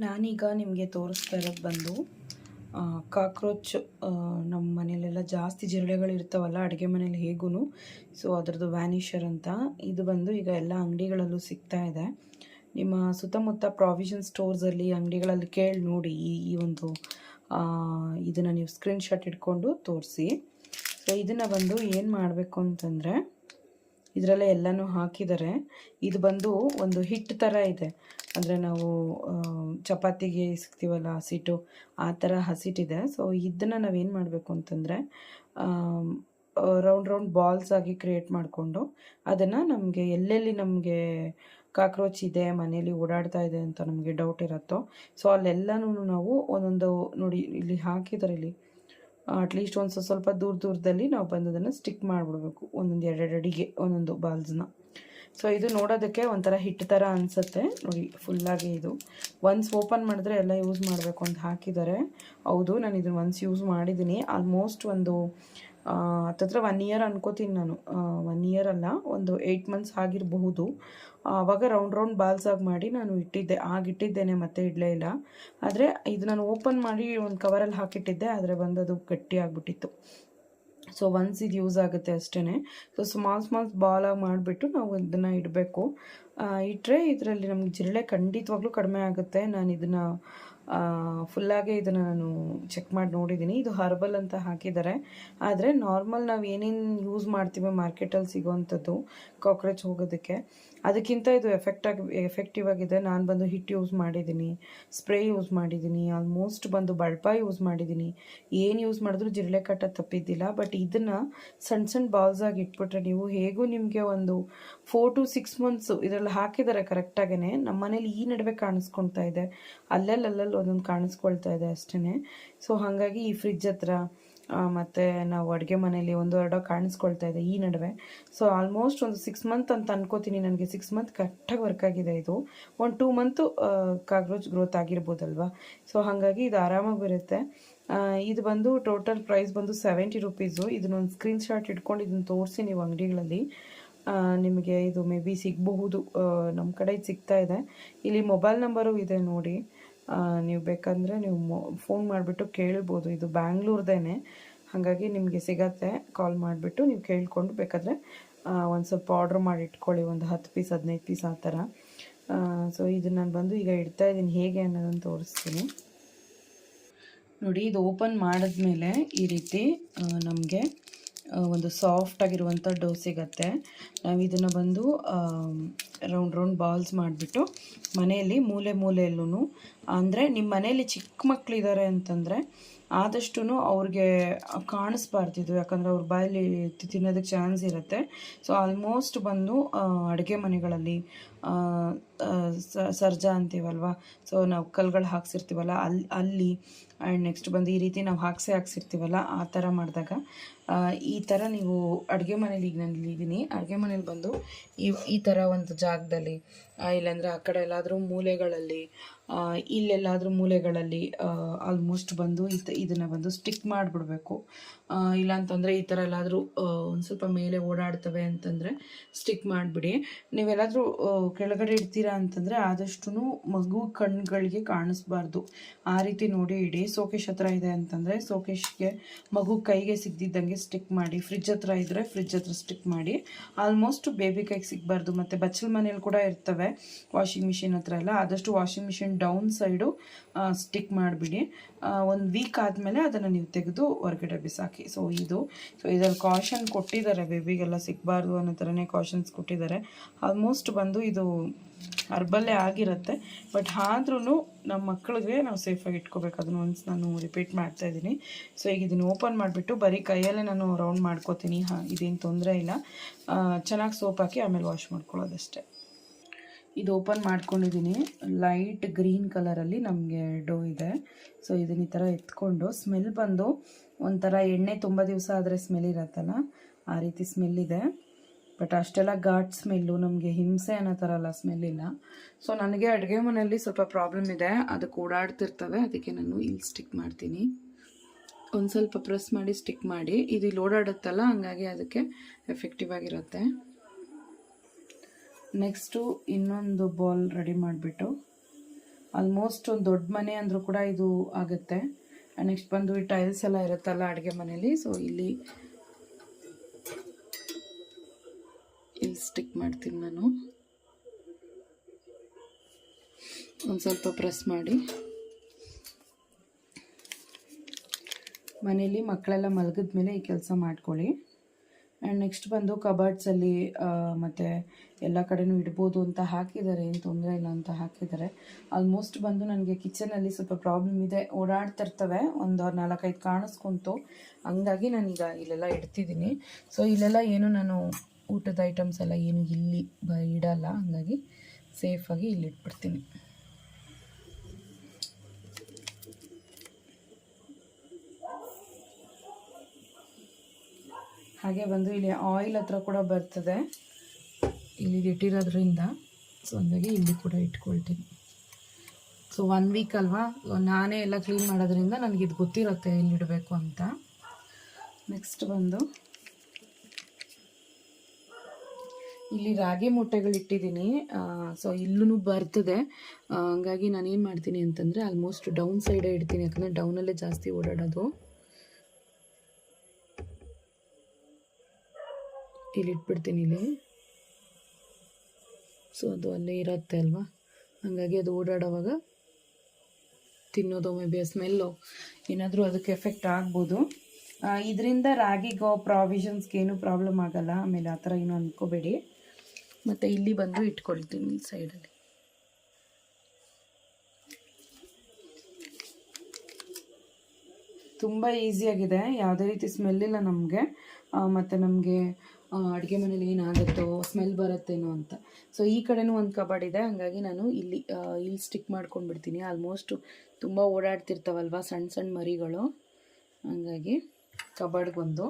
ನಾನೀಗ ನಿಮಗೆ ತೋರಿಸ್ತಾ ಇರೋದು ಬಂದು ಕಾಕ್ರೋಚ್ ನಮ್ಮ ಮನೇಲೆಲ್ಲ ಜಾಸ್ತಿ ಜಿರಳೆಗಳು ಇರ್ತಾವಲ್ಲ, ಅಡುಗೆ ಮನೇಲಿ ಹೇಗೂ ಸೊ ಅದರದ್ದು ವ್ಯಾನಿಷರ್ ಅಂತ. ಇದು ಬಂದು ಈಗ ಎಲ್ಲ ಅಂಗಡಿಗಳಲ್ಲೂ ಸಿಗ್ತಾ ಇದೆ. ನಿಮ್ಮ ಸುತ್ತಮುತ್ತ ಪ್ರಾವಿಷನ್ ಸ್ಟೋರ್ಸಲ್ಲಿ ಅಂಗಡಿಗಳಲ್ಲಿ ಕೇಳಿ ನೋಡಿ, ಈ ಒಂದು ಇದನ್ನು ನೀವು ಸ್ಕ್ರೀನ್ಶಾಟ್ ಇಟ್ಕೊಂಡು ತೋರಿಸಿ. ಸೊ ಇದನ್ನು ಬಂದು ಏನು ಮಾಡಬೇಕು ಅಂತಂದರೆ ಇದರಲ್ಲೇ ಎಲ್ಲನೂ ಹಾಕಿದ್ದಾರೆ ಇದು ಬಂದು ಒಂದು ಹಿಟ್ಟು ಥರ ಇದೆ. ಅಂದರೆ ನಾವು ಚಪಾತಿಗೆ ಸಿಗ್ತೀವಲ್ಲ ಹಸಿಟ್ಟು ಆ ಥರ ಹಸಿಟ್ಟಿದೆ ಸೊ ಇದನ್ನು ನಾವೇನು ಮಾಡಬೇಕು ಅಂತಂದರೆ ರೌಂಡ್ ರೌಂಡ್ ಬಾಲ್ಸ್ ಆಗಿ ಕ್ರಿಯೇಟ್ ಮಾಡಿಕೊಂಡು ಅದನ್ನು ನಮಗೆ ಎಲ್ಲೆಲ್ಲಿ ನಮಗೆ ಕಾಕ್ರೋಚ್ ಇದೆ ಮನೇಲಿ ಓಡಾಡ್ತಾ ಇದೆ ಅಂತ ನಮಗೆ ಡೌಟ್ ಇರುತ್ತೋ ಸೊ ಅಲ್ಲೆಲ್ಲನೂ ನಾವು ಒಂದೊಂದು ನೋಡಿ, ಇಲ್ಲಿ ಹಾಕಿದ್ದಾರೆ ಇಲ್ಲಿ ಅಟ್ಲೀಸ್ಟ್ ಒಂದು ಸ್ವಲ್ಪ ದೂರ ದೂರದಲ್ಲಿ ನಾವು ಬಂದು ಅದನ್ನು ಸ್ಟಿಕ್ ಮಾಡಿಬಿಡ್ಬೇಕು. ಒಂದೊಂದು ಎರಡೆರಡು ಅಡಿಗೆ, ಒಂದೊಂದು ಬಾಲ್ಸ್ನ. ಸೊ ಇದು ನೋಡೋದಕ್ಕೆ ಒಂಥರ ಹಿಟ್ಟು ಥರ ಅನಿಸುತ್ತೆ. ನೋಡಿ ಫುಲ್ಲಾಗಿ ಇದು. ಒನ್ಸ್ ಓಪನ್ ಮಾಡಿದ್ರೆ ಎಲ್ಲ ಯೂಸ್ ಮಾಡಬೇಕು ಅಂತ ಹಾಕಿದ್ದಾರೆ. ಹೌದು, ನಾನು ಇದನ್ನು ಒನ್ಸ್ ಯೂಸ್ ಮಾಡಿದ್ದೀನಿ ಆಲ್ಮೋಸ್ಟ್ ಒಂದು ಹತ್ತತ್ರ ಒನ್ ಇಯರ್ ಅನ್ಕೋತೀನಿ ನಾನು. ಒನ್ ಇಯರ್ ಅಲ್ಲ, ಒಂದು ಏಯ್ಟ್ ಮಂತ್ಸ್ ಆಗಿರಬಹುದು. ಆವಾಗ ರೌಂಡ್ ರೌಂಡ್ ಬಾಲ್ಸ್ ಆಗಿ ಮಾಡಿ ನಾನು ಇಟ್ಟಿದ್ದೆ. ಆಗಿಟ್ಟಿದ್ದೇನೆ ಮತ್ತೆ ಇಡಲೇ ಇಲ್ಲ. ಆದರೆ ಇದು ನಾನು ಓಪನ್ ಮಾಡಿ ಒಂದು ಕವರಲ್ಲಿ ಹಾಕಿಟ್ಟಿದ್ದೆ. ಆದರೆ ಬಂದು ಅದು ಗಟ್ಟಿ ಆಗಿಬಿಟ್ಟಿತ್ತು. ಸೊ ಒನ್ಸ್ ಇದು ಯೂಸ್ ಆಗುತ್ತೆ ಅಷ್ಟೇ ಸೊ ಸ್ಮಾಲ್ ಸ್ಮಾಲ್ ಬಾಲಾಗಿ ಮಾಡಿಬಿಟ್ಟು ನಾವು ಇದನ್ನು ಇಡಬೇಕು. ಇಟ್ಟರೆ ಇದರಲ್ಲಿ ನಮ್ಗೆ ಜಿರಳೆ ಖಂಡಿತವಾಗ್ಲೂ ಕಡಿಮೆ ಆಗುತ್ತೆ. ನಾನು ಇದನ್ನು ಫುಲ್ಲಾಗೆ ಇದನ್ನು ನಾನು ಚೆಕ್ ಮಾಡಿ ನೋಡಿದ್ದೀನಿ ಇದು ಹರ್ಬಲ್ ಅಂತ ಹಾಕಿದ್ದಾರೆ ಆದರೆ ನಾರ್ಮಲ್ ನಾವು ಏನೇನು ಯೂಸ್ ಮಾಡ್ತೀವಿ ಮಾರ್ಕೆಟಲ್ಲಿ ಸಿಗೋವಂಥದ್ದು ಕಾಕ್ರೋಚ್ ಹೋಗೋದಕ್ಕೆ ಅದಕ್ಕಿಂತ ಇದು ಎಫೆಕ್ಟ್ ಆಗಿ ಎಫೆಕ್ಟಿವ್ ಆಗಿದೆ. ನಾನು ಬಂದು ಹಿಟ್ಟು ಯೂಸ್ ಮಾಡಿದ್ದೀನಿ ಸ್ಪ್ರೇ ಯೂಸ್ ಮಾಡಿದ್ದೀನಿ ಆಲ್ಮೋಸ್ಟ್ ಬಂದು ಬಳ್ಪ ಯೂಸ್ ಮಾಡಿದ್ದೀನಿ. ಏನು ಯೂಸ್ ಮಾಡಿದ್ರು ಜಿರಳೆ ಕಟ್ಟ ತಪ್ಪಿದ್ದಿಲ್ಲ ಬಟ್ ಇದನ್ನು ಸಣ್ಣ ಸಣ್ಣ ಬಾಲ್ಸ್ ಆಗಿ ಇಟ್ಬಿಟ್ರೆ ನೀವು ಹೇಗೂ ನಿಮಗೆ ಒಂದು ಫೋರ್ ಟು ಸಿಕ್ಸ್ ಮಂತ್ಸು ಇದರಲ್ಲಿ ಹಾಕಿದ್ದಾರೆ ಕರೆಕ್ಟಾಗೇ ನಮ್ಮ ಮನೇಲಿ ಈ ನಡುವೆ ಕಾಣಿಸ್ಕೊಳ್ತಾ ಇದೆ. ಅಲ್ಲಲ್ಲಿ ಅಲ್ಲಲ್ಲಿ ಒಂದೊಂದು ಕಾಣಿಸ್ಕೊಳ್ತಾ ಇದೆ ಅಷ್ಟೇ ಸೊ ಹಾಗಾಗಿ ಈ ಫ್ರಿಜ್ ಹತ್ರ ಮತ್ತೆ ನಾವು ಅಡುಗೆ ಮನೇಲಿ ಒಂದು ಎರಡು ಕಾಣಿಸ್ಕೊಳ್ತಾ ಇದೆ ಈ ನಡುವೆ. ಸೊ ಆಲ್ಮೋಸ್ಟ್ ಒಂದು ಸಿಕ್ಸ್ ಮಂತ್ ಅಂತ ಅನ್ಕೋತೀನಿ ನನಗೆ. ಸಿಕ್ಸ್ ಮಂತ್ ಕರೆಕ್ಟಾಗಿ ವರ್ಕ್ ಆಗಿದೆ ಇದು. ಒಂದು ಟೂ ಮಂತು ಕಾಕ್ರೋಚ್ ಗ್ರೋತ್ ಆಗಿರ್ಬೋದಲ್ವಾ? ಸೊ ಹಾಗಾಗಿ ಇದು ಆರಾಮಾಗಿ ಬರುತ್ತೆ. ಇದು ಬಂದು ಟೋಟಲ್ ಪ್ರೈಸ್ ಬಂದು ಸೆವೆಂಟಿ ರುಪೀಸು ಇದನ್ನೊಂದು ಸ್ಕ್ರೀನ್ ಶಾಟ್ ಇಟ್ಕೊಂಡು ಇದನ್ನು ತೋರಿಸಿ ನೀವು ಅಂಗಡಿಗಳಲ್ಲಿ. ನಿಮಗೆ ಇದು ಮೇ ಬಿ ಸಿಗಬಹುದು. ನಮ್ಮ ಕಡೆ ಸಿಗ್ತಾ ಇದೆ. ಇಲ್ಲಿ ಮೊಬೈಲ್ ನಂಬರು ಇದೆ ನೋಡಿ. ನೀವು ಬೇಕಂದರೆ ನೀವು ಫೋನ್ ಮಾಡಿಬಿಟ್ಟು ಕೇಳ್ಬೋದು. ಇದು ಬ್ಯಾಂಗ್ಳೂರ್ದೇ ಹಾಗಾಗಿ ನಿಮಗೆ ಸಿಗತ್ತೆ. ಕಾಲ್ ಮಾಡಿಬಿಟ್ಟು ನೀವು ಕೇಳಿಕೊಂಡು ಬೇಕಾದರೆ ಒಂದು ಸ್ವಲ್ಪ ಆರ್ಡ್ರ್ ಮಾಡಿ ಇಟ್ಕೊಳ್ಳಿ. ಒಂದು ಹತ್ತು ಪೀಸ್ ಹದಿನೈದು ಪೀಸ್ ಆ ಥರ. ಸೊ ಇದು ನಾನು ಬಂದು ಈಗ ಇಡ್ತಾ ಇದ್ದೀನಿ. ಹೇಗೆ ಅನ್ನೋದನ್ನು ತೋರಿಸ್ತೀನಿ. ನೋಡಿ, ಇದು ಓಪನ್ ಮಾಡಿದ್ಮೇಲೆ ಈ ರೀತಿ ನಮಗೆ ಒಂದು ಸಾಫ್ಟ್ ಆಗಿರುವಂಥ ಡೋ ಸಿಗತ್ತೆ. ನಾವು ಇದನ್ನು ಬಂದು ರೌಂಡ್ ರೌಂಡ್ ಬಾಲ್ಸ್ ಮಾಡಿಬಿಟ್ಟು ಮನೆಯಲ್ಲಿ ಮೂಲೆ ಮೂಲೆಯಲ್ಲೂ ಅಂದರೆ ನಿಮ್ಮ ಮನೆಯಲ್ಲಿ ಚಿಕ್ಕ ಮಕ್ಕಳಿದ್ದಾರೆ ಅಂತಂದರೆ ಆದಷ್ಟು ಅವ್ರಿಗೆ ಕಾಣಿಸ್ಬಾರ್ದಿದ್ದು ಯಾಕಂದರೆ ಅವ್ರ ಬಾಯಲ್ಲಿ ತಿನ್ನೋದಕ್ಕೆ ಚಾನ್ಸ್ ಇರುತ್ತೆ. ಸೊ ಆಲ್ಮೋಸ್ಟ್ ಬಂದು ಅಡುಗೆ ಮನೆಗಳಲ್ಲಿ ಸರ್ಜಾ ಅಂತೀವಲ್ವ? ಸೊ ನಾವು ಕಲ್ಗಳು ಹಾಕ್ಸಿರ್ತೀವಲ್ಲ ಅಲ್ಲಿ ಅಲ್ಲಿ ಆ್ಯಂಡ್ ನೆಕ್ಸ್ಟ್ ಬಂದು ಈ ರೀತಿ ನಾವು ಹಾಕ್ಸೆ ಹಾಕ್ಸಿರ್ತೀವಲ್ಲ, ಆ ಥರ ಮಾಡಿದಾಗ ಈ ಥರ ನೀವು ಅಡುಗೆ ಮನೇಲಿ ಈಗ ನಾನು ಇಲ್ಲಿದ್ದೀನಿ ಅಡುಗೆ ಮನೇಲಿ ಬಂದು ಈ ಈ ಥರ ಒಂದು ಜಾಗದಲ್ಲಿ ಇಲ್ಲಾಂದರೆ ಆ ಕಡೆ ಎಲ್ಲಾದರೂ ಮೂಲೆಗಳಲ್ಲಿ ಇಲ್ಲೆಲ್ಲಾದರೂ ಮೂಲೆಗಳಲ್ಲಿ ಆಲ್ಮೋಸ್ಟ್ ಬಂದು ಈ ಇದನ್ನು ಬಂದು ಸ್ಟಿಕ್ ಮಾಡಿಬಿಡ್ಬೇಕು. ಇಲ್ಲ ಅಂತಂದರೆ ಈ ಥರ ಎಲ್ಲಾದರೂ ಒಂದು ಸ್ವಲ್ಪ ಮೇಲೆ ಓಡಾಡ್ತವೆ ಅಂತಂದರೆ ಸ್ಟಿಕ್ ಮಾಡಿಬಿಡಿ. ನೀವೆಲ್ಲಾದರೂ ಕೆಳಗಡೆ ಇಡ್ತೀರಾ ಅಂತಂದರೆ ಆದಷ್ಟು ಮಗು ಕಣ್ಗಳಿಗೆ ಕಾಣಿಸ್ಬಾರ್ದು. ಆ ರೀತಿ ನೋಡಿ ಇಡಿ. ಸೋಕೇಶ್ ಹತ್ರ ಇದೆ ಅಂತಂದರೆ ಸೋಕೇಶ್ಗೆ ಮಗು ಕೈಗೆ ಸಿಗ್ದಿದ್ದಂಗೆ ಸ್ಟಿಕ್ ಮಾಡಿ. ಫ್ರಿಜ್ ಹತ್ರ ಇದ್ದರೆ ಫ್ರಿಜ್ ಹತ್ರ ಸ್ಟಿಕ್ ಮಾಡಿ. ಆಲ್ಮೋಸ್ಟ್ ಬೇಬಿ ಕೈಗೆ ಸಿಗಬಾರ್ದು. ಮತ್ತು ಬಚ್ಚಲ್ ಮನೇಲಿ ಕೂಡ ಇರ್ತವೆ ವಾಷಿಂಗ್ ಮಿಷಿನ್ ಹತ್ರ ಎಲ್ಲ. ಆದಷ್ಟು washing machine down side stick ಮಾಡಿಬಿಡಿ. ಒಂದು ವೀಕ್ ಆದಮೇಲೆ ಅದನ್ನು ನೀವು ತೆಗೆದು ಹೊರಗಡೆ ಬಿಸಾಕಿ. ಸೊ ಇದು ಸೊ ಇದರಲ್ಲಿ ಕಾಷನ್ ಕೊಟ್ಟಿದ್ದಾರೆ ಬೇಬಿಗೆಲ್ಲ ಸಿಗಬಾರ್ದು ಅನ್ನೋ ಥರನೇ ಕಾಷನ್ಸ್ ಕೊಟ್ಟಿದ್ದಾರೆ. ಆಲ್ಮೋಸ್ಟ್ ಬಂದು ಇದು ಹರ್ಬಲ್ಲೇ ಆಗಿರುತ್ತೆ. ಬಟ್ ಆದ್ರೂ ನಮ್ಮ ಮಕ್ಕಳಿಗೆ ನಾವು ಸೇಫಾಗಿ ಇಟ್ಕೋಬೇಕು. ಅದನ್ನು ಒನ್ಸ್ ನಾನು ರಿಪೀಟ್ ಮಾಡ್ತಾ ಇದ್ದೀನಿ. ಸೊ ಈಗ ಇದನ್ನು ಓಪನ್ ಮಾಡಿಬಿಟ್ಟು ಬರೀ ಕೈಯಲ್ಲೇ ನಾನು ರೌಂಡ್ ಮಾಡ್ಕೋತೀನಿ. ಹಾಂ, ಇದೇನು ತೊಂದರೆ ಇಲ್ಲ. ಚೆನ್ನಾಗಿ ಸೋಪ್ ಹಾಕಿ ಆಮೇಲೆ ವಾಶ್ ಮಾಡ್ಕೊಳ್ಳೋದಷ್ಟೇ. ಇದು ಓಪನ್ ಮಾಡ್ಕೊಂಡಿದ್ದೀನಿ. ಲೈಟ್ ಗ್ರೀನ್ ಕಲರಲ್ಲಿ ನಮಗೆ ಡೋ ಇದೆ. ಸೊ ಇದನ್ನ ಈ ಥರ ಎತ್ಕೊಂಡು ಸ್ಮೆಲ್ ಬಂದು ಒಂಥರ ಎಣ್ಣೆ ತುಂಬ ದಿವಸ ಆದರೆ ಸ್ಮೆಲ್ ಇರತ್ತಲ್ಲ? ಆ ರೀತಿ ಸ್ಮೆಲ್ ಇದೆ. ಬಟ್ ಅಷ್ಟೆಲ್ಲ ಘಾಟ್ ಸ್ಮೆಲ್ಲು, ನಮಗೆ ಹಿಂಸೆ ಅನ್ನೋ ಥರ ಎಲ್ಲ ಸ್ಮೆಲ್ ಇಲ್ಲ. ಸೊ ನನಗೆ ಅಡುಗೆ ಮನೆಯಲ್ಲಿ ಸ್ವಲ್ಪ ಪ್ರಾಬ್ಲಮ್ ಇದೆ. ಅದಕ್ಕೆ ಓಡಾಡ್ತಿರ್ತವೆ. ಅದಕ್ಕೆ ನಾನು ಇಲ್ಲಿ ಸ್ಟಿಕ್ ಮಾಡ್ತೀನಿ. ಒಂದು ಸ್ವಲ್ಪ ಪ್ರೆಸ್ ಮಾಡಿ ಸ್ಟಿಕ್ ಮಾಡಿ. ಇದು ಇಲ್ಲಿ ಓಡಾಡುತ್ತಲ್ಲ, ಹಂಗಾಗಿ ಅದಕ್ಕೆ ಎಫೆಕ್ಟಿವ್ ಆಗಿರುತ್ತೆ. ನೆಕ್ಸ್ಟು ಇನ್ನೊಂದು ಬಾಲ್ ರೆಡಿ ಮಾಡಿಬಿಟ್ಟು. ಆಲ್ಮೋಸ್ಟ್ ಒಂದು ದೊಡ್ಡ ಮನೆ ಅಂದರೂ ಕೂಡ ಇದು ಆಗುತ್ತೆ. ನೆಕ್ಸ್ಟ್ ಬಂದು ಈ ಟೈಲ್ಸ್ ಎಲ್ಲ ಇರುತ್ತಲ್ಲ ಅಡುಗೆ ಮನೇಲಿ ಸೊ ಇಲ್ಲಿ ಇಲ್ಲಿ ಸ್ಟಿಕ್ ಮಾಡ್ತೀನಿ ನಾನು. ಒಂದು ಸ್ವಲ್ಪ ಪ್ರೆಸ್ ಮಾಡಿ. ಮನೇಲಿ ಮಕ್ಕಳೆಲ್ಲ ಮಲಗಿದ ಮೇಲೆ ಈ ಕೆಲಸ ಮಾಡ್ಕೊಳ್ಳಿ. ಆ್ಯಂಡ್ ನೆಕ್ಸ್ಟ್ ಬಂದು ಕಬರ್ಡ್ಸಲ್ಲಿ ಮತ್ತು ಎಲ್ಲ ಕಡೆನೂ ಇಡ್ಬೋದು ಅಂತ ಹಾಕಿದ್ದಾರೆ. ಏನು ತೊಂದರೆ ಇಲ್ಲ ಅಂತ ಹಾಕಿದ್ದಾರೆ. ಆಲ್ಮೋಸ್ಟ್ ಬಂದು ನನಗೆ ಕಿಚನಲ್ಲಿ ಸ್ವಲ್ಪ ಪ್ರಾಬ್ಲಮ್ ಇದೆ. ಓಡಾಡ್ತಿರ್ತವೆ ಒಂದು ನಾಲ್ಕೈದು ಕಾಣಿಸ್ಕೊಂತು. ಹಂಗಾಗಿ ನಾನೀಗ ಇಲ್ಲೆಲ್ಲ ಇಡ್ತಿದ್ದೀನಿ. ಸೊ ಇಲ್ಲೆಲ್ಲ ಏನು ನಾನು ಊಟದ ಐಟಮ್ಸ್ ಎಲ್ಲ ಏನು ಇಲ್ಲಿ ಬ ಇಡಲ್ಲ, ಹಂಗಾಗಿ ಸೇಫಾಗಿ ಇಲ್ಲಿ ಇಟ್ಬಿಡ್ತೀನಿ. ಹಾಗೆ ಬಂದು ಇಲ್ಲಿ ಆಯಿಲ್ ಹತ್ರ ಕೂಡ ಬರ್ತದೆ. ಇಲ್ಲಿ ಇಟ್ಟಿರೋದ್ರಿಂದ ಸೊ ಹಂಗಾಗಿ ಇಲ್ಲಿ ಕೂಡ ಇಟ್ಕೊಳ್ತೀನಿ. ಸೊ ಒನ್ ವೀಕ್ ಅಲ್ವಾ? ನಾನೇ ಎಲ್ಲ ಕ್ಲೀನ್ ಮಾಡೋದ್ರಿಂದ ನನಗೆ ಇದು ಗೊತ್ತಿರುತ್ತೆ ಇಲ್ಲಿಡಬೇಕು ಅಂತ. ನೆಕ್ಸ್ಟ್ ಬಂದು ಇಲ್ಲಿ ರಾಗಿ ಮೊಟ್ಟೆಗಳು ಇಟ್ಟಿದ್ದೀನಿ. ಸೊ ಇಲ್ಲೂ ಬರ್ತದೆ. ಹಂಗಾಗಿ ಏನು ಮಾಡ್ತೀನಿ ಅಂತಂದರೆ ಆಲ್ಮೋಸ್ಟ್ ಡೌನ್ ಸೈಡೇ ಇಡ್ತೀನಿ, ಯಾಕಂದರೆ ಡೌನಲ್ಲೇ ಜಾಸ್ತಿ ಓಡಾಡೋದು. ಇಲ್ಲಿ ಇಟ್ಬಿಡ್ತೀನಿ ಇಲ್ಲಿ. ಸೊ ಅದು ಅಲ್ಲೇ ಇರುತ್ತೆ ಅಲ್ವಾ? ಹಾಗಾಗಿ ಅದು ಓಡಾಡೋವಾಗ ತಿನ್ನೋದು ಮೇ ಬಿ ಸ್ಮೆಲ್ಲು ಏನಾದರೂ ಅದಕ್ಕೆ ಎಫೆಕ್ಟ್ ಆಗ್ಬೋದು. ಇದರಿಂದ ರಾಗಿಗೋ ಪ್ರಾವಿಷನ್ಸ್ಗೆ ಏನೂ ಪ್ರಾಬ್ಲಮ್ ಆಗಲ್ಲ. ಆಮೇಲೆ ಆ ಥರ ಏನೂ ಅಂದ್ಕೋಬೇಡಿ ಮತ್ತು ಇಲ್ಲಿ ಬಂದು ಇಟ್ಕೊಳ್ತೀನಿ ಸೈಡಲ್ಲಿ. ತುಂಬ ಈಸಿಯಾಗಿದೆ ಯಾವುದೇ ರೀತಿ ಸ್ಮೆಲ್ ಇಲ್ಲ ನಮಗೆ. ಮತ್ತು ನಮಗೆ ಅಡುಗೆ ಮನೇಲಿ ಏನಾಗುತ್ತೋ ಸ್ಮೆಲ್ ಬರುತ್ತೇನೋ ಅಂತ. ಸೊ ಈ ಕಡೆನೂ ಒಂದು ಕಬಾಡ್ ಇದೆ. ಹಾಗಾಗಿ ನಾನು ಇಲ್ಲಿ ಇಲ್ಲಿ ಸ್ಟಿಕ್ ಮಾಡ್ಕೊಂಡ್ಬಿಡ್ತೀನಿ. ಆಲ್ಮೋಸ್ಟು ತುಂಬ ಓಡಾಡ್ತಿರ್ತಾವಲ್ವ ಸಣ್ಣ ಸಣ್ಣ ಮರಿಗಳು. ಹಂಗಾಗಿ ಕಬಾಡ್ಗೆ ಒಂದು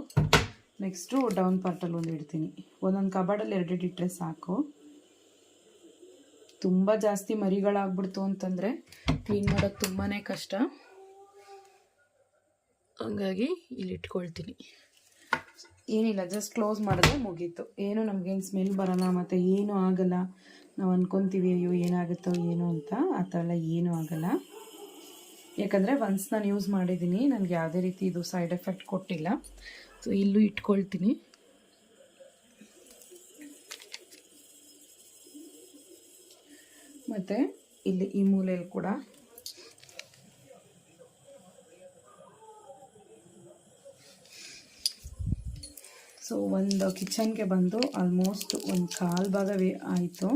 ನೆಕ್ಸ್ಟು ಡೌನ್ ಪಾರ್ಟಲ್ಲಿ ಒಂದು ಇಡ್ತೀನಿ. ಒಂದೊಂದು ಕಬಾರ್ಡಲ್ಲಿ ಎರಡೆರಡು ಇಟ್ಟರೆ ಸಾಕು. ತುಂಬ ಜಾಸ್ತಿ ಮರಿಗಳಾಗ್ಬಿಡ್ತು ಅಂತಂದರೆ ಕ್ಲೀನ್ ಮಾಡೋದು ತುಂಬಾ ಕಷ್ಟ. ಹಂಗಾಗಿ ಇಲ್ಲಿ ಇಟ್ಕೊಳ್ತೀನಿ. ಏನಿಲ್ಲ ಜಸ್ಟ್ ಕ್ಲೋಸ್ ಮಾಡಿದ್ರೆ ಮುಗೀತು. ಏನು, ನಮಗೇನು ಸ್ಮೆಲ್ ಬರೋಲ್ಲ, ಮತ್ತು ಏನೂ ಆಗಲ್ಲ. ನಾವು ಅಂದ್ಕೊತೀವಿ ಅಯ್ಯೋ, ಏನಾಗುತ್ತೋ, ಏನು ಅಂತ. ಆ ಥರ ಎಲ್ಲ ಏನೂ ಆಗಲ್ಲ. ಯಾಕಂದರೆ ಒನ್ಸ್ ನಾನು ಯೂಸ್ ಮಾಡಿದ್ದೀನಿ ನನಗೆ ಯಾವುದೇ ರೀತಿ ಇದು ಸೈಡ್ ಎಫೆಕ್ಟ್ ಕೊಟ್ಟಿಲ್ಲ. ಸೊ, ಇಲ್ಲೂ ಇಟ್ಕೊಳ್ತೀನಿ. ಮತ್ತು ಇಲ್ಲಿ ಈ ಮೂಲೆಯಲ್ಲಿ ಕೂಡ ಸೊ, ಒಂದು ಕಿಚನ್ಗೆ ಬಂದು ಆಲ್ಮೋಸ್ಟ್ ಒಂದು ಕಾಲು ಭಾಗವೇ ಆಯಿತು.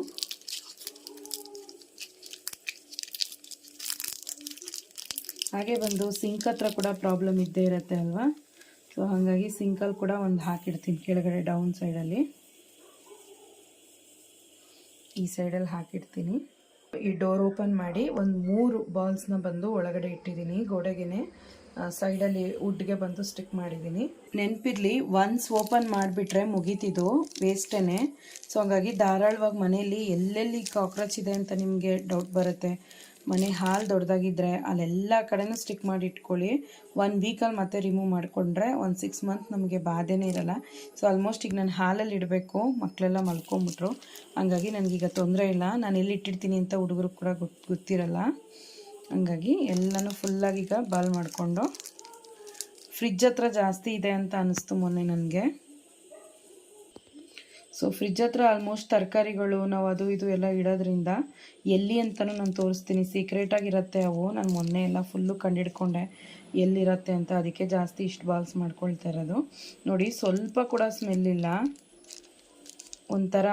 ಹಾಗೆ ಬಂದು ಸಿಂಕ್ ಹತ್ರ ಕೂಡ ಪ್ರಾಬ್ಲಮ್ ಇದ್ದೇ ಇರುತ್ತೆ ಅಲ್ವಾ? ಸೊ ಹಾಗಾಗಿ ಸಿಂಕಲ್ಲಿ ಕೂಡ ಒಂದು ಹಾಕಿಡ್ತೀನಿ ಕೆಳಗಡೆ ಡೌನ್ ಸೈಡಲ್ಲಿ ಈ ಸೈಡಲ್ಲಿ ಹಾಕಿಡ್ತೀನಿ. ಈ ಡೋರ್ ಓಪನ್ ಮಾಡಿ ಒಂದು ಮೂರು ಬಾಲ್ಸ್ನ ಬಂದು ಒಳಗಡೆ ಇಟ್ಟಿದ್ದೀನಿ. ಗೋಡೆಗೆನೆ ಸೈಡಲ್ಲಿ ವುಡ್ಗೆ ಬಂದು ಸ್ಟಿಕ್ ಮಾಡಿದ್ದೀನಿ. ನೆನಪಿರ್ಲಿ ಒನ್ಸ್ ಓಪನ್ ಮಾಡಿಬಿಟ್ರೆ ಮುಗೀತಿದ್ದು ವೇಸ್ಟೇ ಸೊ ಹಾಗಾಗಿ ಧಾರಾಳವಾಗಿ ಮನೆಯಲ್ಲಿ ಎಲ್ಲೆಲ್ಲಿ ಕಾಕ್ರೋಚ್ ಇದೆ ಅಂತ ನಿಮಗೆ ಡೌಟ್ ಬರುತ್ತೆ. ಮನೆ ಹಾಲು ದೊಡ್ಡದಾಗಿದ್ದರೆ ಅಲ್ಲೆಲ್ಲ ಕಡೆನೂ ಸ್ಟಿಕ್ ಮಾಡಿ ಇಟ್ಕೊಳ್ಳಿ. ಒನ್ ವೀಕಲ್ಲಿ ಮತ್ತೆ ರಿಮೂವ್ ಮಾಡಿಕೊಂಡ್ರೆ ಒಂದು ಸಿಕ್ಸ್ ಮಂತ್ ನಮಗೆ ಬಾಧೆನೇ ಇರಲ್ಲ. ಸೊ ಆಲ್ಮೋಸ್ಟ್ ಈಗ ನಾನು ಹಾಲಲ್ಲಿ ಇಡಬೇಕು. ಮಕ್ಕಳೆಲ್ಲ ಮಲ್ಕೊಂಬಿಟ್ರು. ಹಂಗಾಗಿ ನನಗೀಗ ತೊಂದರೆ ಇಲ್ಲ. ನಾನು ಎಲ್ಲಿ ಇಟ್ಟಿರ್ತೀನಿ ಅಂತ ಹುಡುಗರು ಕೂಡ ಗೊತ್ತು ಗೊತ್ತಿರಲ್ಲ. ಹಂಗಾಗಿ ಎಲ್ಲನೂ ಫುಲ್ಲಾಗಿ ಈಗ ಬಾಲ್ ಮಾಡಿಕೊಂಡು. ಫ್ರಿಜ್ ಹತ್ರ ಜಾಸ್ತಿ ಇದೆ ಅಂತ ಅನ್ನಿಸ್ತು ಮೊನ್ನೆ ನನಗೆ. ಸೊ ಫ್ರಿಜ್ ಹತ್ರ ಆಲ್ಮೋಸ್ಟ್ ತರಕಾರಿಗಳು, ನಾವು ಅದು ಇದು ಎಲ್ಲ ಇಡೋದ್ರಿಂದ ಎಲ್ಲಿ ಅಂತಲೂ ನಾನು ತೋರಿಸ್ತೀನಿ. ಸೀಕ್ರೆಟಾಗಿರುತ್ತೆ ಅವು. ನಾನು ಮೊನ್ನೆ ಎಲ್ಲ ಫುಲ್ಲು ಕಂಡಿಡ್ಕೊಂಡೆ ಎಲ್ಲಿರತ್ತೆ ಅಂತ. ಅದಕ್ಕೆ ಜಾಸ್ತಿ ಇಷ್ಟು ಬಾಲ್ಸ್ ಮಾಡ್ಕೊಳ್ತಾ ಇರೋದು. ನೋಡಿ, ಸ್ವಲ್ಪ ಕೂಡ ಸ್ಮೆಲ್ ಇಲ್ಲ. ಒಂಥರ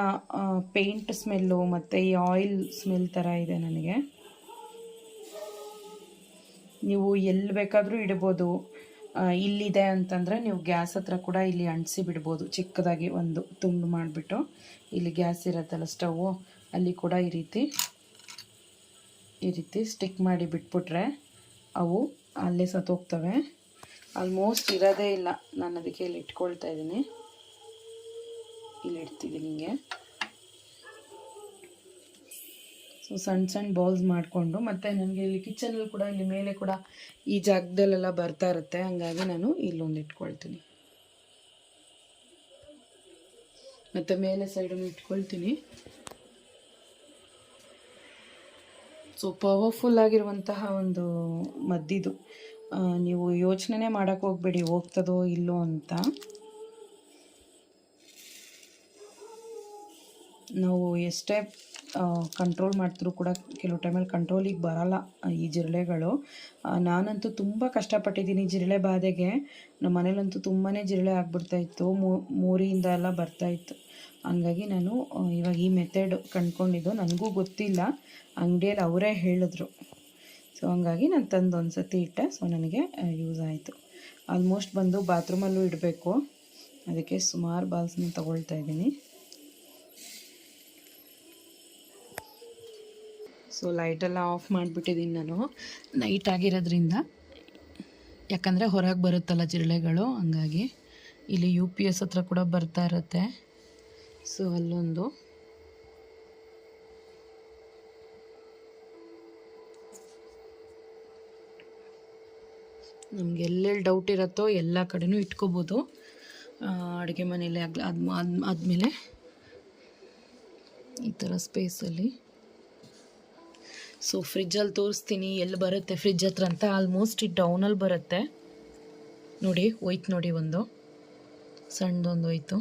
ಪೇಂಟ್ ಸ್ಮೆಲ್ಲು ಮತ್ತು ಈ ಆಯಿಲ್ ಸ್ಮೆಲ್ ಥರ ಇದೆ ನನಗೆ. ನೀವು ಎಲ್ಲಿ ಬೇಕಾದರೂ ಇಡ್ಬೋದು. ಇಲ್ಲಿದೆ ಅಂತಂದರೆ ನೀವು ಗ್ಯಾಸ್ ಹತ್ರ ಕೂಡ ಇಲ್ಲಿ ಅಂಟಿಸಿ ಬಿಡ್ಬೋದು. ಚಿಕ್ಕದಾಗಿ ಒಂದು ತುಂಡು ಮಾಡಿಬಿಟ್ಟು ಇಲ್ಲಿ ಗ್ಯಾಸ್ ಇರತ್ತಲ್ಲ ಸ್ಟವ್ವು ಅಲ್ಲಿ ಕೂಡ ಈ ರೀತಿ ಈ ರೀತಿ ಸ್ಟಿಕ್ ಮಾಡಿ ಬಿಟ್ಬಿಟ್ರೆ ಅವು ಅಲ್ಲೇ ಸತ್ತೋಗ್ತವೆ ಆಲ್ಮೋಸ್ಟ್ ಇರೋದೇ ಇಲ್ಲ. ನಾನು ಅದಕ್ಕೆ ಇಲ್ಲಿ ಇಟ್ಕೊಳ್ತಾ ಇದ್ದೀನಿ. ಇಲ್ಲಿ ಇಡ್ತಿದ್ದೀನಿ ಹಿಂಗೆ. ಸೊ ಸಣ್ಣ ಸಣ್ಣ ಬಾಲ್ಸ್ ಮಾಡಿಕೊಂಡು ಮತ್ತು ನನಗೆ ಇಲ್ಲಿ ಕಿಚನಲ್ಲಿ ಕೂಡ, ಇಲ್ಲಿ ಮೇಲೆ ಕೂಡ ಈ ಜಾಗದಲ್ಲೆಲ್ಲ ಬರ್ತಾ ಇರುತ್ತೆ. ಹಂಗಾಗಿ ನಾನು ಇಲ್ಲೊಂದು ಇಟ್ಕೊಳ್ತೀನಿ. ಮತ್ತು ಮೇಲೆ ಸೈಡನ್ನು ಇಟ್ಕೊಳ್ತೀನಿ. ಸೊ ಪವರ್ಫುಲ್ ಆಗಿರುವಂತಹ ಒಂದು ಮದ್ದಿದು. ನೀವು ಯೋಚನೆ ಮಾಡೋಕ್ಕೆ ಹೋಗ್ಬೇಡಿ, ಹೋಗ್ತದೋ ಇಲ್ಲೋ ಅಂತ. ನಾವು ಎಷ್ಟೇ ಕಂಟ್ರೋಲ್ ಮಾಡ್ತಿದ್ರು ಕೂಡ ಕೆಲವು ಟೈಮಲ್ಲಿ ಕಂಟ್ರೋಲಿಗೆ ಬರಲ್ಲ ಈ ಜಿರಳೆಗಳು. ನಾನಂತೂ ತುಂಬ ಕಷ್ಟಪಟ್ಟಿದ್ದೀನಿ ಜಿರಳೆ ಬಾಧೆಗೆ. ನಮ್ಮ ಮನೇಲಂತೂ ತುಂಬಾ ಜಿರಳೆ ಆಗ್ಬಿಡ್ತಾ ಇತ್ತು ಮೂರಿಯಿಂದ ಎಲ್ಲ ಬರ್ತಾ ಇತ್ತು. ಹಂಗಾಗಿ ನಾನು ಇವಾಗ ಈ ಮೆಥಡ್ ಕಂಡ್ಕೊಂಡಿದ್ದು, ನನಗೂ ಗೊತ್ತಿಲ್ಲ. ಅಂಗಡಿಯಲ್ಲಿ ಅವರೇ ಹೇಳಿದ್ರು. ಸೊ ಹಂಗಾಗಿ ನಾನು ತಂದು ಒಂದು ಸತಿ ಇಟ್ಟೆ ಸೊ ನನಗೆ ಯೂಸ್ ಆಯಿತು. ಆಲ್ಮೋಸ್ಟ್ ಬಂದು ಬಾತ್ರೂಮಲ್ಲೂ ಇಡಬೇಕು. ಅದಕ್ಕೆ ಸುಮಾರು ಬಾಲ್ಸ್ನ ತಗೊಳ್ತಾ ಇದ್ದೀನಿ. ಸೊ ಲೈಟೆಲ್ಲ ಆಫ್ ಮಾಡಿಬಿಟ್ಟಿದ್ದೀನಿ ನಾನು. ನೈಟ್ ಆಗಿರೋದ್ರಿಂದ. ಯಾಕಂದರೆ ಹೊರಗೆ ಬರುತ್ತಲ್ಲ ಜಿರಳೆಗಳು, ಹಂಗಾಗಿ ಇಲ್ಲಿ ಯು ಪಿ ಎಸ್ ಹತ್ರ ಕೂಡ ಬರ್ತಾ ಇರುತ್ತೆ. ಸೊ ಅಲ್ಲೊಂದು. ನಮ್ಗೆ ಎಲ್ಲೆಲ್ಲಿ ಡೌಟ್ ಇರುತ್ತೋ ಎಲ್ಲ ಕಡೆನೂ ಇಟ್ಕೋಬೋದು. ಅಡುಗೆ ಮನೇಲಿ ಆಗಲಿ ಅದು ಆದಮೇಲೆ ಈ ಥರ ಸ್ಪೇಸಲ್ಲಿ ಸೊ ಫ್ರಿಜ್ಜಲ್ಲಿ ತೋರಿಸ್ತೀನಿ, ಎಲ್ಲಿ ಬರುತ್ತೆ ಫ್ರಿಜ್ ಹತ್ರ ಅಂತ. ಆಲ್ಮೋಸ್ಟ್ ಈ ಡೌನಲ್ಲಿ ಬರುತ್ತೆ. ನೋಡಿ, ಹೋಯ್ತು ನೋಡಿ ಒಂದು. ಸಣ್ಣದೊಂದು ಹೋಯ್ತು.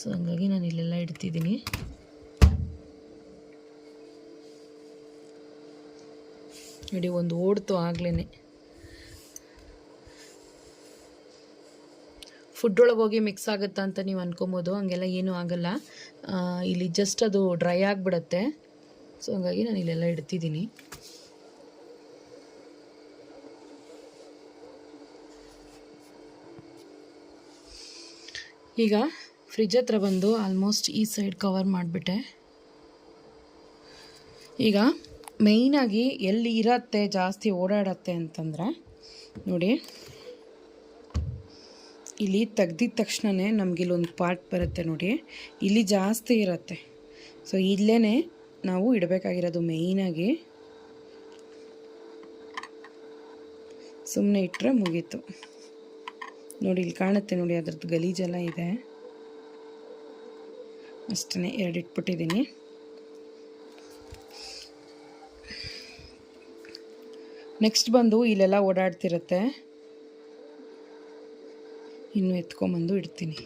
ಸೊ ಹಂಗಾಗಿ ನಾನು ಇಲ್ಲೆಲ್ಲ ಇಡ್ತಿದ್ದೀನಿ. ನೋಡಿ, ಒಂದು ಓಡ್ತು ಆಗ್ಲೇ ಫುಡ್ ಒಳಗೆ ಹೋಗಿ ಮಿಕ್ಸ್ ಆಗುತ್ತಾ ಅಂತ ನೀವು ಅನ್ಕೊಬೋದು. ಹಂಗೆಲ್ಲ ಏನೂ ಆಗಲ್ಲ. ಇಲ್ಲಿ ಜಸ್ಟ್ ಅದು ಡ್ರೈ ಆಗಿಬಿಡತ್ತೆ. ಸೊ ಹಂಗಾಗಿ ನಾನು ಇಲ್ಲೆಲ್ಲ ಇಡ್ತಿದ್ದೀನಿ. ಈಗ ಫ್ರಿಜ್ ಹತ್ರ ಬಂದು ಆಲ್ಮೋಸ್ಟ್ ಈ ಸೈಡ್ ಕವರ್ ಮಾಡಿಬಿಟ್ಟೆ. ಈಗ ಮೇಯ್ನಾಗಿ ಎಲ್ಲಿ ಇರತ್ತೆ ಜಾಸ್ತಿ ಓಡಾಡತ್ತೆ ಅಂತಂದರೆ, ನೋಡಿ. ಇಲ್ಲಿ ತೆಗ್ದಿದ ತಕ್ಷಣವೇ ನಮಗೆ ಒಂದು ಪಾರ್ಟ್ ಬರುತ್ತೆ ನೋಡಿ. ಇಲ್ಲಿ ಜಾಸ್ತಿ ಇರುತ್ತೆ. ಸೊ ಇಲ್ಲೇ ನಾವು ಇಡಬೇಕಾಗಿರೋದು ಮೇಯ್ನಾಗಿ ಸುಮ್ಮನೆ ಇಟ್ಟರೆ ಮುಗೀತು. ನೋಡಿ, ಇಲ್ಲಿ ಕಾಣುತ್ತೆ ನೋಡಿ, ಅದ್ರದ್ದು ಗಲೀಜೆಲ್ಲ ಇದೆ. ಅಷ್ಟೇ ಎರಡು ಇಟ್ಬಿಟ್ಟಿದ್ದೀನಿ. ನೆಕ್ಸ್ಟ್ ಬಂದು ಇಲ್ಲೆಲ್ಲ ಓಡಾಡ್ತಿರುತ್ತೆ. ಇನ್ನು ಎತ್ಕೊಂಬಂದು ಇಡ್ತೀನಿ.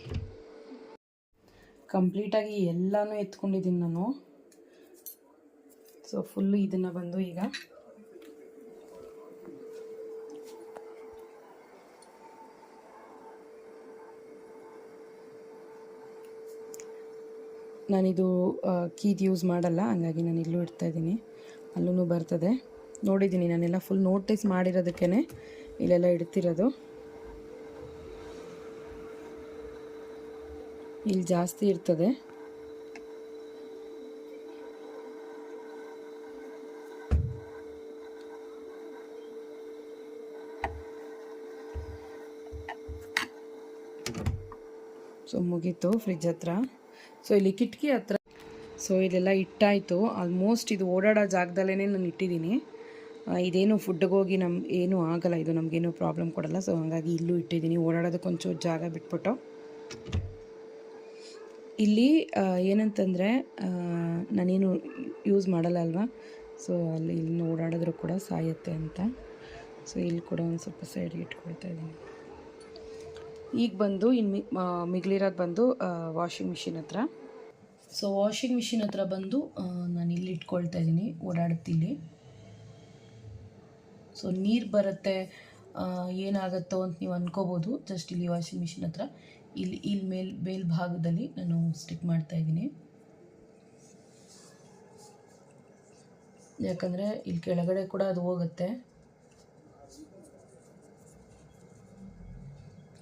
ಕಂಪ್ಲೀಟಾಗಿ ಎಲ್ಲನೂ ಎತ್ಕೊಂಡಿದ್ದೀನಿ ನಾನು. ಸೊ ಫುಲ್ಲು ಇದನ್ನು ಬಂದು ಈಗ ನಾನಿದು ಕೀದ್ ಯೂಸ್ ಮಾಡಲ್ಲ, ಹಂಗಾಗಿ ನಾನು ಇಲ್ಲೂ ಇಡ್ತಾ ಇದ್ದೀನಿ. ಅಲ್ಲೂ ಬರ್ತದೆ. ನೋಡಿದ್ದೀನಿ, ನಾನೆಲ್ಲ ಫುಲ್ ನೋಟಿಸ್ ಮಾಡಿರೋದಕ್ಕೇ ಇಲ್ಲೆಲ್ಲ ಇಡ್ತಿರೋದು. ಇಲ್ಲಿ ಜಾಸ್ತಿ ಇರ್ತದೆ. ಸೊ ಮುಗೀತು ಫ್ರಿಜ್ ಹತ್ರ. ಸೊ ಇಲ್ಲಿ ಕಿಟಕಿ ಹತ್ರ. ಸೊ ಇದೆಲ್ಲ ಇಟ್ಟಾಯಿತು. ಆಲ್ಮೋಸ್ಟ್ ಇದು ಓಡಾಡೋ ಜಾಗದಲ್ಲೇ ನಾನು ಇಟ್ಟಿದ್ದೀನಿ. ಇದೇನು ಫುಡ್ಗೆ ಹೋಗಿ ನಮ್ಗೆ ಏನೂ ಆಗಲ್ಲ. ಇದು ನಮಗೇನು ಪ್ರಾಬ್ಲಮ್ ಕೊಡಲ್ಲ. ಸೊ ಹಾಗಾಗಿ ಇಲ್ಲೂ ಇಟ್ಟಿದ್ದೀನಿ. ಓಡಾಡೋದಕ್ಕೆ ಒಂಚೂರು ಜಾಗ ಬಿಟ್ಬಿಟ್ಟು. ಇಲ್ಲಿ ಏನಂತಂದರೆ ನಾನೇನು ಯೂಸ್ ಮಾಡಲ್ಲ ಅಲ್ವಾ? ಸೊ ಅಲ್ಲಿ ಇಲ್ಲಿ ಓಡಾಡಿದ್ರು ಕೂಡ ಸಾಯುತ್ತೆ ಅಂತ. ಸೊ ಇಲ್ಲಿ ಕೂಡ ಒಂದು ಸ್ವಲ್ಪ ಸೈಡ್ಗೆ ಇಟ್ಕೊಳ್ತಾ ಇದ್ದೀನಿ. ಈಗ ಬಂದು ಇನ್ನು ಮಿಗಿಲಿರೋದು ಬಂದು ವಾಷಿಂಗ್ ಮಿಷಿನ್ ಹತ್ರ. ಸೊ ವಾಷಿಂಗ್ ಮಿಷಿನ್ ಹತ್ರ ಬಂದು ನಾನು ಇಲ್ಲಿ ಇಟ್ಕೊಳ್ತಾ ಇದ್ದೀನಿ ಓಡಾಡುತ್ತಿಲ್ಲಿ ಸೊ ನೀರು ಬರುತ್ತೆ ಏನಾಗುತ್ತೋ ಅಂತ ನೀವು ಅಂದ್ಕೋಬೋದು ಜಸ್ಟ್ ಇಲ್ಲಿ ವಾಷಿಂಗ್ ಮಿಷಿನ್ ಹತ್ರ. ಇಲ್ಲಿ ಇಲ್ಲಿ ಮೇಲ್ ಮೇಲ್ಭಾಗದಲ್ಲಿ ನಾನು ಸ್ಟಿಕ್ ಮಾಡ್ತಾ ಇದ್ದೀನಿ. ಯಾಕಂದರೆ ಇಲ್ಲಿ ಕೆಳಗಡೆ ಕೂಡ ಅದು ಹೋಗುತ್ತೆ.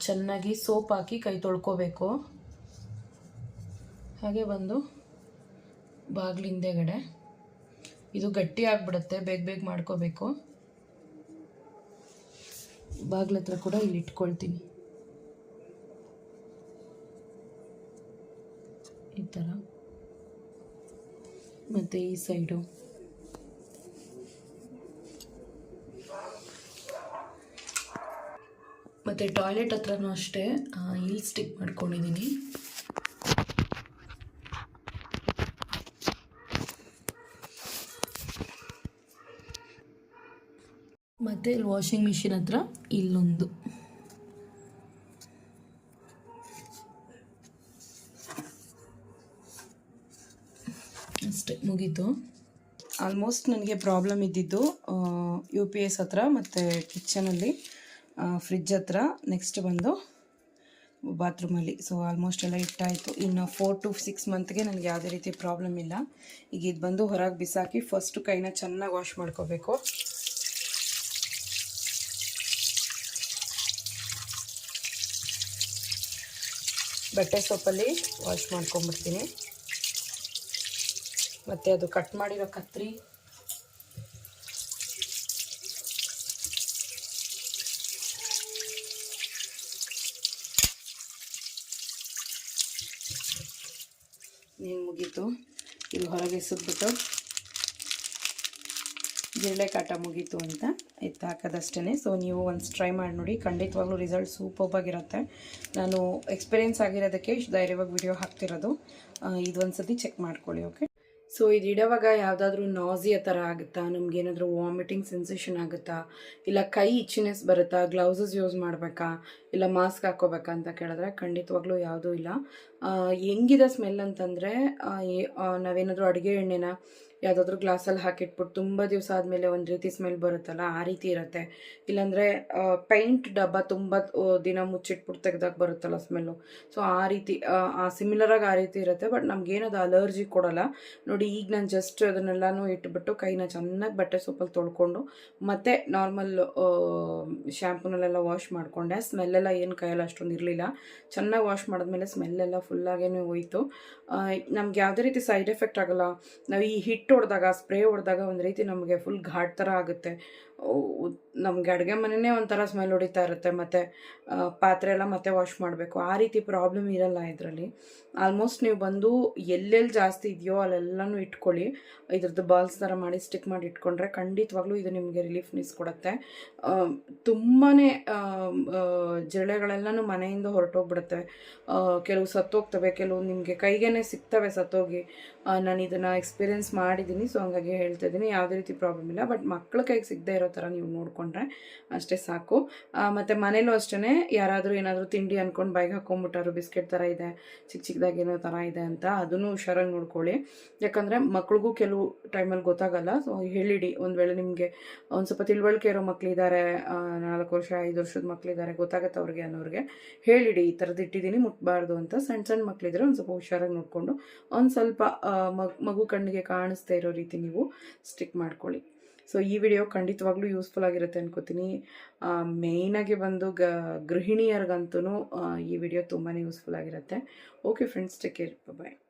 ಚೆನ್ನಾಗಿ ಸೋಪ್ ಹಾಕಿ ಕೈ ತೊಳ್ಕೊಬೇಕು. ಹಾಗೆ ಬಂದು ಬಾಗಿಲಿಂದೆಗಡೆ ಇದು ಗಟ್ಟಿ ಆಗಿಬಿಡುತ್ತೆ, ಬೇಗ ಬೇಗ ಮಾಡ್ಕೋಬೇಕು. ಬಾಗಿಲ ಹತ್ರ ಕೂಡ ಇಲ್ಲಿ ಇಟ್ಕೊಳ್ತೀನಿ. ಥರ ಮತ್ತು ಈ ಸೈಡು. ಮತ್ತು ಟಾಯ್ಲೆಟ್ ಹತ್ರನೂ ಅಷ್ಟೇ ಇಲ್ಲಿ ಸ್ಟಿಕ್ ಮಾಡ್ಕೊಂಡಿದ್ದೀನಿ. ಮತ್ತು ವಾಷಿಂಗ್ ಮಿಷಿನ್ ಹತ್ರ ಇಲ್ಲೊಂದು. ಮುಗೀತು? ಆಲ್ಮೋಸ್ಟ್ ನನಗೆ ಪ್ರಾಬ್ಲಮ್ ಇದ್ದಿದ್ದು ಯು ಪಿ ಎಸ್ ಹತ್ರ ಮತ್ತು ಕಿಚನಲ್ಲಿ ಫ್ರಿಜ್ ಹತ್ರ ನೆಕ್ಸ್ಟ್ ಬಂದು ಬಾತ್ರೂಮಲ್ಲಿ ಸೊ ಆಲ್ಮೋಸ್ಟ್ ಎಲ್ಲ ಇಟ್ಟಾಯಿತು. ಇನ್ನು ಫೋರ್ ಟು ಸಿಕ್ಸ್ ಮಂತ್ಗೆ ನನಗೆ ಯಾವುದೇ ರೀತಿ ಪ್ರಾಬ್ಲಮ್ ಇಲ್ಲ. ಈಗ ಇದು ಬಂದು ಹೊರಗೆ ಬಿಸಾಕಿ ಫಸ್ಟು ಕೈನ ಚೆನ್ನಾಗಿ ವಾಶ್ ಮಾಡ್ಕೋಬೇಕು. ಬಟ್ಟೆ ಸೊಪ್ಪಲ್ಲಿ ವಾಶ್ ಮಾಡ್ಕೊಂಬಿಡ್ತೀನಿ. ಮತ್ತು ಅದು ಕಟ್ ಮಾಡಿರೋ ಕತ್ರಿ. ನೀನು ಮುಗೀತು. ಇದು ಹೊರಗೆ ಸುದ್ಬಿಟ್ಟು ಜಿರಳೆ ಕಾಟ ಮುಗೀತು ಅಂತ ಎತ್ತು ಹಾಕೋದಷ್ಟೇ ಸೊ ನೀವು ಒಂದು ಟ್ರೈ ಮಾಡಿ ನೋಡಿ, ಖಂಡಿತವಾಗ್ಲೂ ರಿಸಲ್ಟ್ ಸೂಪರ್ಬಾಗಿರುತ್ತೆ ನಾನು ಎಕ್ಸ್ಪೀರಿಯೆನ್ಸ್ ಆಗಿರೋದಕ್ಕೆ ಧೈರ್ಯವಾಗಿ ವಿಡಿಯೋ ಹಾಕ್ತಿರೋದು. ಇದೊಂದು ಸತಿ ಚೆಕ್ ಮಾಡ್ಕೊಳ್ಳಿ ಓಕೆ ಸೊ ಇದು ಇಡೋವಾಗ ಯಾವುದಾದ್ರೂ ನಾಸಿಯ ಥರ ಆಗುತ್ತಾ? ನಮಗೇನಾದರೂ ವಾಮಿಟಿಂಗ್ ಸೆನ್ಸೇಷನ್ ಆಗುತ್ತಾ? ಇಲ್ಲ ಕೈ ಇಚ್ಚಿನೆಸ್ ಬರುತ್ತಾ? ಗ್ಲೌಸಸ್ ಯೂಸ್ ಮಾಡಬೇಕಾ? ಇಲ್ಲ ಮಾಸ್ಕ್ ಹಾಕೋಬೇಕಾ ಅಂತ ಕೇಳಿದ್ರೆ ಖಂಡಿತವಾಗ್ಲೂ ಯಾವುದೂ ಇಲ್ಲ. ಹೆಂಗಿದೆ ಸ್ಮೆಲ್ ಅಂತಂದರೆ ನಾವೇನಾದರೂ ಅಡುಗೆ ಎಣ್ಣೆನ ಯಾವುದಾದ್ರೂ ಗ್ಲಾಸಲ್ಲಿ ಹಾಕಿಟ್ಬಿಟ್ಟು ತುಂಬ ದಿವಸ ಆದಮೇಲೆ ಒಂದು ರೀತಿ ಸ್ಮೆಲ್ ಬರುತ್ತಲ್ಲ, ಆ ರೀತಿ ಇರುತ್ತೆ. ಇಲ್ಲಾಂದರೆ ಪೈಂಟ್ ಡಬ್ಬ ತುಂಬ ದಿನ ಮುಚ್ಚಿಟ್ಬಿಟ್ಟು ತೆಗ್ದಾಗ ಬರುತ್ತಲ್ಲ ಸ್ಮೆಲ್ಲು ಸೊ ಆ ರೀತಿ, ಆ ಸಿಮಿಲರಾಗಿ ಆ ರೀತಿ ಇರುತ್ತೆ ಬಟ್ ನಮಗೇನದು ಅಲರ್ಜಿ ಕೊಡಲ್ಲ. ನೋಡಿ, ಈಗ ನಾನು ಜಸ್ಟ್ ಅದನ್ನೆಲ್ಲನೂ ಇಟ್ಬಿಟ್ಟು ಕೈನ ಚೆನ್ನಾಗಿ ಬಟ್ಟೆ ಸೊಪ್ಪಲ್ಲಿ ತೊಳ್ಕೊಂಡು, ಮತ್ತು ನಾರ್ಮಲ್ ಶ್ಯಾಂಪೂನಲ್ಲೆಲ್ಲ ವಾಶ್ ಮಾಡಿಕೊಂಡೆ. ಸ್ಮೆಲ್ಲೆಲ್ಲ ಏನು ಕೈಯಲ್ಲಿ ಅಷ್ಟೊಂದು ಇರಲಿಲ್ಲ. ಚೆನ್ನಾಗಿ ವಾಶ್ ಮಾಡಿದ್ಮೇಲೆ ಸ್ಮೆಲ್ಲೆಲ್ಲ ಫುಲ್ಲಾಗೇ ಹೋಯಿತು. ನಮ್ಗೆ ಯಾವುದೇ ರೀತಿ ಸೈಡ್ ಎಫೆಕ್ಟ್ ಆಗಲ್ಲ. ನಾವು ಈ ಹಿಟ್ಟು ಹೊಡೆದಾಗ, ಸ್ಪ್ರೇ ಹೊಡೆದಾಗ ಒಂದು ರೀತಿ ನಮಗೆ ಫುಲ್ ಘಾಟ್ ಥರ ಆಗುತ್ತೆ. ನಮಗೆ ಅಡುಗೆ ಮನೆಯೇ ಒಂಥರ ಸ್ಮೆಲ್ ಹೊಡಿತಾ ಇರುತ್ತೆ. ಮತ್ತು ಪಾತ್ರೆ ಎಲ್ಲ ಮತ್ತೆ ವಾಶ್ ಮಾಡಬೇಕು. ಆ ರೀತಿ ಪ್ರಾಬ್ಲಮ್ ಇರಲ್ಲ ಇದರಲ್ಲಿ. ಆಲ್ಮೋಸ್ಟ್ ನೀವು ಬಂದು ಎಲ್ಲೆಲ್ಲಿ ಜಾಸ್ತಿ ಇದೆಯೋ ಅಲ್ಲೆಲ್ಲನೂ ಇಟ್ಕೊಳ್ಳಿ. ಇದ್ರದ್ದು ಬಾಲ್ಸ್ ಥರ ಮಾಡಿ ಸ್ಟಿಕ್ ಮಾಡಿ ಇಟ್ಕೊಂಡ್ರೆ ಖಂಡಿತವಾಗ್ಲೂ ಇದು ನಿಮಗೆ ರಿಲೀಫ್ನೆಸ್ ಕೊಡುತ್ತೆ. ತುಂಬಾ ಜಿರಳೆಗಳೆಲ್ಲನೂ ಮನೆಯಿಂದ ಹೊರಟೋಗ್ಬಿಡುತ್ತೆ. ಕೆಲವು ಸತ್ತೋಗ್ತವೆ, ಕೆಲವು ನಿಮಗೆ ಕೈಗೇನೆ ಸಿಗ್ತವೆ ಸತ್ತೋಗಿ. ನಾನು ಇದನ್ನು ಎಕ್ಸ್ಪೀರಿಯೆನ್ಸ್ ಮಾಡಿದ್ದೀನಿ ಸೊ ಹಂಗಾಗಿ ಹೇಳ್ತಾ ಇದ್ದೀನಿ ಯಾವುದೇ ರೀತಿ ಪ್ರಾಬ್ಲಮ್ ಇಲ್ಲ. ಬಟ್ ಮಕ್ಕಳ ಕೈಗೆ ಸಿಗದೆ ಇರೋ ಥರ ನೀವು ನೋಡಿಕೊಂಡ್ರೆ ಅಷ್ಟೇ ಸಾಕು. ಮತ್ತು ಮನೇಲೂ ಅಷ್ಟೇ ಯಾರಾದರೂ ಏನಾದರೂ ತಿಂಡಿ ಅಂದ್ಕೊಂಡು ಬೈಗೆ ಹಾಕೊಂಬಿಟ್ಟಾರು ಬಿಸ್ಕೆಟ್ ಥರ ಇದೆ ಚಿಕ್ಕ ಚಿಕ್ಕದಾಗಿ ಏನೋ ಥರ ಇದೆ ಅಂತ ಅದನ್ನು ಹುಷಾರಾಗಿ ನೋಡ್ಕೊಳ್ಳಿ. ಯಾಕಂದರೆ ಮಕ್ಳಿಗೂ ಕೆಲವು ಟೈಮಲ್ಲಿ ಗೊತ್ತಾಗಲ್ಲ. ಸೊ ಹೇಳಿಡಿ, ಒಂದು ವೇಳೆ ನಿಮಗೆ ಒಂದು ಸ್ವಲ್ಪ ತಿಳುವಳಿಕೆ ಇರೋ ಮಕ್ಕಳಿದ್ದಾರೆ ನಾಲ್ಕು ವರ್ಷ, ಐದು ವರ್ಷದ ಮಕ್ಕಳಿದ್ದಾರೆ ಗೊತ್ತಾಗತ್ತೆ ಅವ್ರಿಗೆ ಅನ್ನೋರಿಗೆ ಹೇಳಿಡಿ. ಈ ಥರದ್ದು ಇಟ್ಟಿದ್ದೀನಿ ಮುಟ್ಬಾರ್ದು ಅಂತ. ಸಣ್ಣ ಸಣ್ಣ ಮಕ್ಕಳಿದ್ರೆ ಒಂದು ಸ್ವಲ್ಪ ಹುಷಾರಾಗಿ ನೋಡಿಕೊಂಡು, ಒಂದು ಸ್ವಲ್ಪ ಮಗ್- ಕಣ್ಣಿಗೆ ಕಾಣಿಸ್ತಾ ಇರೋ ರೀತಿ ನೀವು ಸ್ಟಿಕ್ ಮಾಡ್ಕೊಳ್ಳಿ. ಸೊ ಈ ವಿಡಿಯೋ ಖಂಡಿತವಾಗ್ಲೂ ಯೂಸ್ಫುಲ್ ಆಗಿರುತ್ತೆ ಅನ್ಕೋತೀನಿ. ಮೇಯ್ನಾಗಿ ಬಂದು ಗ ಗೃಹಿಣಿಯರಿಗಂತೂ ಈ ವಿಡಿಯೋ ತುಂಬಾ ಯೂಸ್ಫುಲ್ ಆಗಿರುತ್ತೆ. Okay friends take care bye